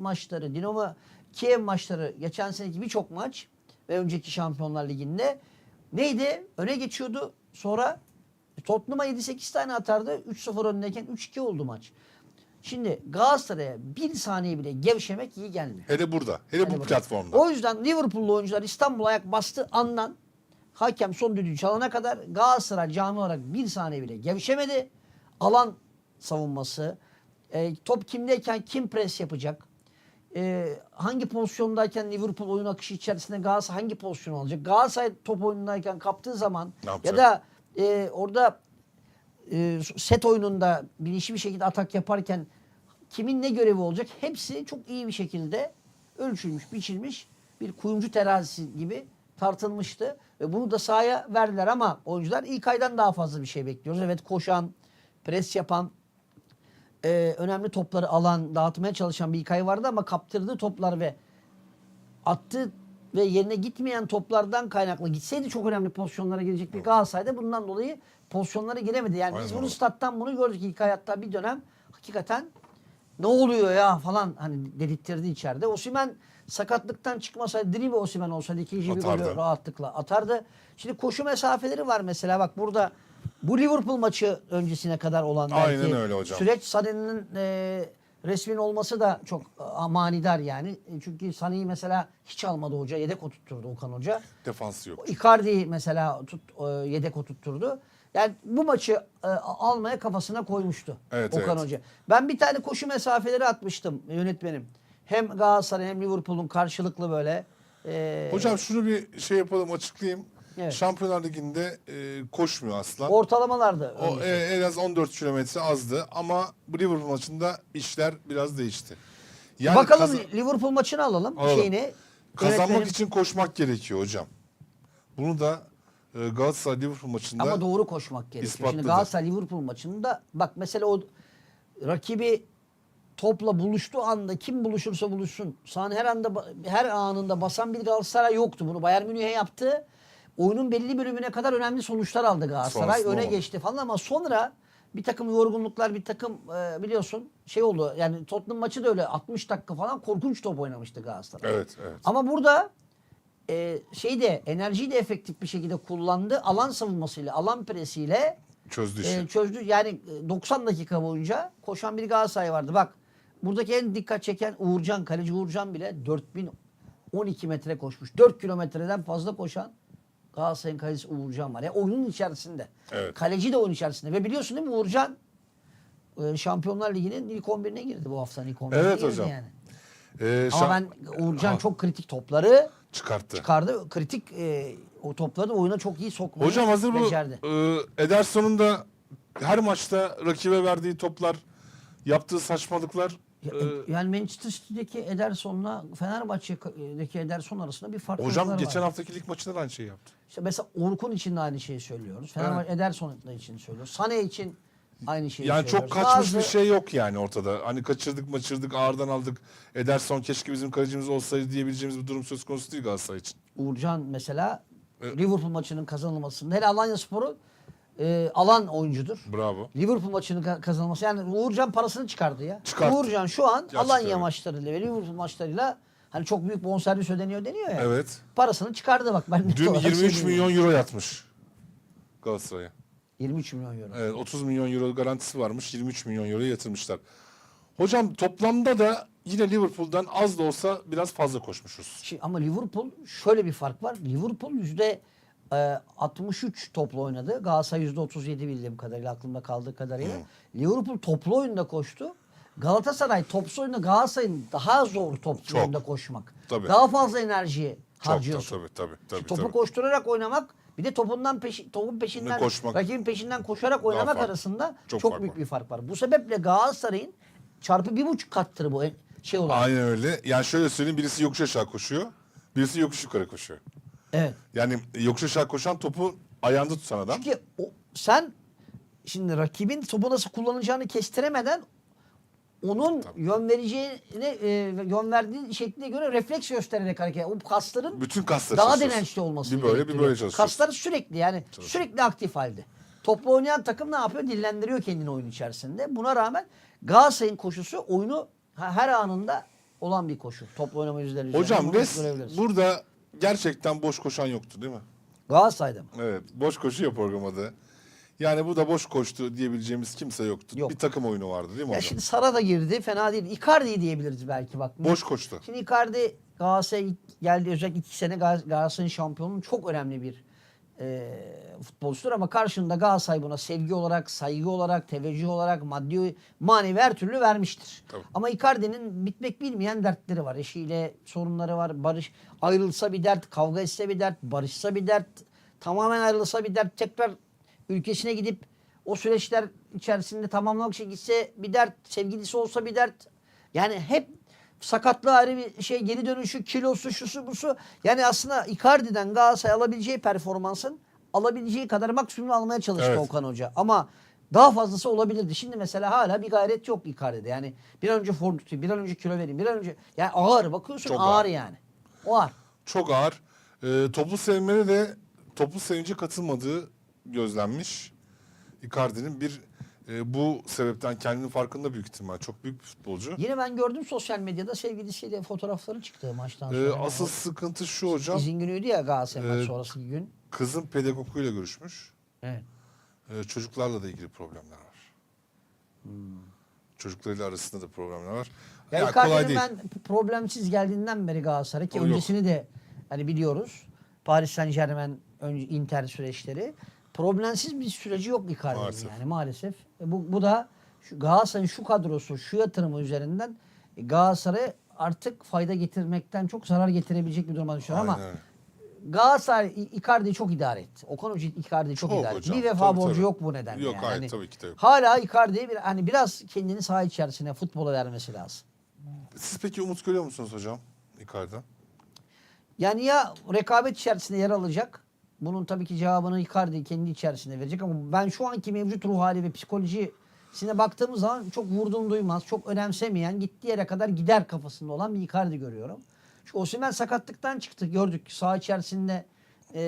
maçları, Dinamo Kiev maçları, geçen seneki birçok maç ve önceki Şampiyonlar Ligi'nde neydi? Öne geçiyordu. Sonra Tottenham'a 7-8 tane atardı. 3-0 önündeyken 3-2 oldu maç. Şimdi Galatasaray'a bir saniye bile gevşemek iyi gelmiyor. Hele burada. Hele bu Hadi bakalım. platformda. O yüzden Liverpool'lu oyuncular İstanbul'a ayak bastığı andan hakem son düdüğü çalana kadar Galatasaray cami olarak bir saniye bile gevşemedi. Alan savunması, e, top kimdeyken kim pres yapacak, e, hangi pozisyondayken Liverpool oyun akışı içerisinde Galatasaray hangi pozisyon alacak, Galatasaray top oyunundayken kaptığı zaman ya da e, orada e, set oyununda bilinçli bir şekilde atak yaparken kimin ne görevi olacak hepsi çok iyi bir şekilde ölçülmüş, biçilmiş bir kuyumcu terazisi gibi tartılmıştı. Ve bunu da sahaya verdiler ama oyuncular ilk aydan daha fazla bir şey bekliyoruz. Evet koşan, pres yapan, e, önemli topları alan, dağıtmaya çalışan bir hikaye vardı ama kaptırdığı toplar ve attığı ve yerine gitmeyen toplardan kaynaklı gitseydi çok önemli pozisyonlara girecek bir Galatasaray'da bundan dolayı pozisyonlara giremedi. Yani biz Aynen bunu öyle. stat'tan bunu gördük ilk hayatta bir dönem hakikaten ne oluyor ya falan hani dedirttirdi içeride. Osimhen sakatlıktan çıkmasaydı Drive Osimhen olsaydı ikinci bir Atardı. golü rahatlıkla atardı. Şimdi koşu mesafeleri var mesela bak burada bu Liverpool maçı öncesine kadar olan belki Aynen öyle hocam. süreç Sané'nin e, resmin olması da çok e, manidar yani. E, Çünkü Sané'yi mesela hiç almadı hoca. Yedek oturtturdu Okan Hoca. Defansı yok. Icardi'yi mesela tut, e, yedek oturtturdu. Yani bu maçı e, almaya kafasına koymuştu Evet, Okan evet. Hoca. Ben bir tane koşu mesafeleri atmıştım yönetmenim. Hem Galatasaray hem Liverpool'un karşılıklı böyle. e, Hocam şunu bir şey yapalım açıklayayım. Evet. Şampiyonlar Ligi'nde e, koşmuyor aslan. ortalamalardı. O e, en az 14 kilometre azdı ama Liverpool maçında işler biraz değişti. Yani Bakalım kazan- Liverpool maçını alalım. Alalım. Şeyini. kazanmak Yönetmenim- için koşmak gerekiyor hocam. Bunu da e, Galatasaray Liverpool maçında Ama doğru koşmak gerekiyor. ispatladı. Şimdi Galatasaray Liverpool maçında bak mesela o rakibi topla buluştuğu anda kim buluşursa buluşsun. Sahne her anda her anında basan bir Galatasaray yoktu. Bunu Bayern Münih'e yaptı. Oyunun belli bölümüne kadar önemli sonuçlar aldı Galatasaray. Sonrasında Öne geçti falan ama sonra bir takım yorgunluklar, bir takım e, biliyorsun şey oldu. Yani Tottenham maçı da öyle 60 dakika falan korkunç top oynamıştı Galatasaray. Evet, evet. Ama burada e, şeyi de enerjiyi de efektif bir şekilde kullandı. Alan savunmasıyla, alan presiyle çözdü işi. e, çözdü. Yani e, 90 dakika boyunca koşan bir Galatasaray vardı. Bak buradaki en dikkat çeken Uğurcan, kaleci Uğurcan bile 4012 metre koşmuş. 4 kilometreden fazla koşan Galatasaray'ın kalecisi Uğurcan var. Yani oyunun içerisinde. Evet. Kaleci de oyun içerisinde. Ve biliyorsun değil mi Uğurcan e, Şampiyonlar Ligi'nin ilk 11'ine girdi bu haftanın ilk 11'ine Evet girdi hocam. yani. E, Ama ben Uğurcan Aha, çok kritik topları çıkarttı. çıkardı. Kritik e, o topları da oyuna çok iyi sokmayı Hocam hazır bu becerdi. e, Ederson'un da her maçta rakibe verdiği toplar, yaptığı saçmalıklar Ya, e, yani Manchester City'deki Ederson'la Fenerbahçe'deki Ederson arasında bir fark hocam var. geçen haftaki lig maçında da aynı şeyi yaptı. İşte mesela Orkun için de aynı şeyi söylüyoruz. Fenerbahçe Ederson için söylüyoruz. Sane için aynı şeyi Yani söylüyoruz. çok kaçmış Bazı- bir şey yok yani ortada. Hani kaçırdık maçırdık ağırdan aldık. Ederson keşke bizim kalecimiz olsaydı diyebileceğimiz bir durum söz konusu değil Galatasaray için. Uğurcan mesela Evet. Liverpool maçının kazanılmasında hele Alanya Sporu e, alan oyuncudur. Bravo. Liverpool maçının ka- kazanılması yani Uğurcan parasını çıkardı ya. Çıkarttı. Uğurcan şu an Gerçekten Alanya öyle. maçlarıyla ve Liverpool maçlarıyla hani çok büyük bonservis ödeniyor deniyor ya. Evet. Parasını çıkardı bak ben net Dün olarak 23 söyleyeyim. milyon euro yatmış Galatasaray'a. 23 milyon euro. Evet 30 milyon euro garantisi varmış. 23 milyon euro yatırmışlar. Hocam toplamda da yine Liverpool'dan az da olsa biraz fazla koşmuşuz. Şimdi, ama Liverpool şöyle bir fark var. Liverpool yüzde e, 63 toplu oynadı. Galatasaray yüzde 37 bildiğim kadarıyla aklımda kaldığı kadarıyla. Liverpool toplu oyunda koştu. Galatasaray topsuz oyunda Galatasaray'ın daha zor toplu Çok. oyunda koşmak. Tabii. Daha fazla enerji Çok harcıyorsun. tabii tabii tabii. Şimdi topu tabii. koşturarak oynamak bir de topundan peşi, topun peşinden koşmak. rakibin peşinden koşarak oynamak farklı. arasında çok, Çok fark büyük var. bir fark var. Bu sebeple Galatasaray'ın çarpı bir buçuk kattır bu en- şey olarak. Aynen öyle. Yani şöyle söyleyeyim birisi yokuş aşağı koşuyor. Birisi yokuş yukarı koşuyor. Evet. Yani yokuş aşağı koşan topu ayağında tutan adam. Çünkü o, sen şimdi rakibin topu nasıl kullanacağını kestiremeden onun yön vereceğine e, yön verdiği şekline göre refleks göstererek hareket. O kasların Bütün kasları daha çalışıyorsun. dirençli olması Bir böyle bir gerektiriyor. böyle çalışıyorsun. Kasları sürekli yani sürekli aktif halde. Toplu oynayan takım ne yapıyor? Dillendiriyor kendini oyun içerisinde. Buna rağmen Galatasaray'ın koşusu oyunu ha- her anında olan bir koşu. Toplu oynama üzerinden Hocam bunu res görebiliriz. burada gerçekten boş koşan yoktu değil mi? Galatasaray'da mı? Evet. Boş koşuyor programda. Yani bu da boş koştu diyebileceğimiz kimse yoktu. Yok. Bir takım oyunu vardı değil mi Ya hocam? şimdi Sara da girdi. Fena değil. Icardi diyebiliriz belki bak. Boş koştu. Şimdi Icardi Galatasaray'a ilk geldi. Özellikle iki sene Gal- Galatasaray'ın şampiyonluğu çok önemli bir e, futbolcudur. Ama karşında Galatasaray buna sevgi olarak, saygı olarak, teveccüh olarak, maddi, manevi her türlü vermiştir. Tabii. Ama Icardi'nin bitmek bilmeyen dertleri var. Eşiyle sorunları var. Barış ayrılsa bir dert, kavga etse bir dert, barışsa bir dert, tamamen ayrılsa bir dert, tekrar ülkesine gidip o süreçler içerisinde tamamlamak için gitse bir dert, sevgilisi olsa bir dert. Yani hep sakatlığı ayrı bir şey, geri dönüşü, kilosu, şusu, busu. Yani aslında Icardi'den Galatasaray alabileceği performansın alabileceği kadar maksimum almaya çalıştı Evet. Okan Hoca. Ama daha fazlası olabilirdi. Şimdi mesela hala bir gayret yok Icardi'de. Yani bir an önce form tutayım, bir an önce kilo vereyim, bir an önce... Yani ağır bakıyorsun Çok ağır, ağır. yani. O ağır. Çok ağır. Ee, toplu sevmene de toplu sevince katılmadığı gözlenmiş. Icardi'nin bir e, bu sebepten kendinin farkında büyük ihtimal. Çok büyük bir futbolcu. Yine ben gördüm sosyal medyada sevgilisiyle fotoğrafları çıktı maçtan Ee, sonra. asıl sıkıntı şu hocam. İzin günüydü ya Galatasaray Ee, maç sonrası gün. Kızın pedagoguyla görüşmüş. Evet. Ee, çocuklarla da ilgili problemler var. Çocuklarıyla arasında da problemler var. Ya Yani kolay değil. ben problemsiz geldiğinden beri Galatasaray ki O yok. öncesini de hani biliyoruz. Paris Saint Germain önce Inter süreçleri. Problemsiz bir süreci yok Icardi'nin Maalesef. yani maalesef. E Bu, bu da şu Galatasaray'ın şu kadrosu, şu yatırımı üzerinden e, Galatasaray'a artık fayda getirmekten çok zarar getirebilecek bir duruma düşüyor ama. Galatasaray Icardi'yi çok idare etti. Okan Hoca Icardi'yi çok, Çok idare etti. Bir vefa tabii, borcu tabii. yok bu nedenle. Yok, yani. hayır, Hani tabii ki yok. Hala Icardi'ye bir, hani biraz kendini saha içerisine futbola vermesi lazım. Siz peki umut görüyor musunuz hocam Icardi'den? Yani ya rekabet içerisinde yer alacak. Bunun tabii ki cevabını Icardi kendi içerisinde verecek ama ben şu anki mevcut ruh hali ve psikolojisine baktığımız zaman çok vurdum duymaz, çok önemsemeyen, gittiği yere kadar gider kafasında olan bir Icardi görüyorum. Şu Osimhen sakatlıktan çıktı gördük. Sağ içerisinde e,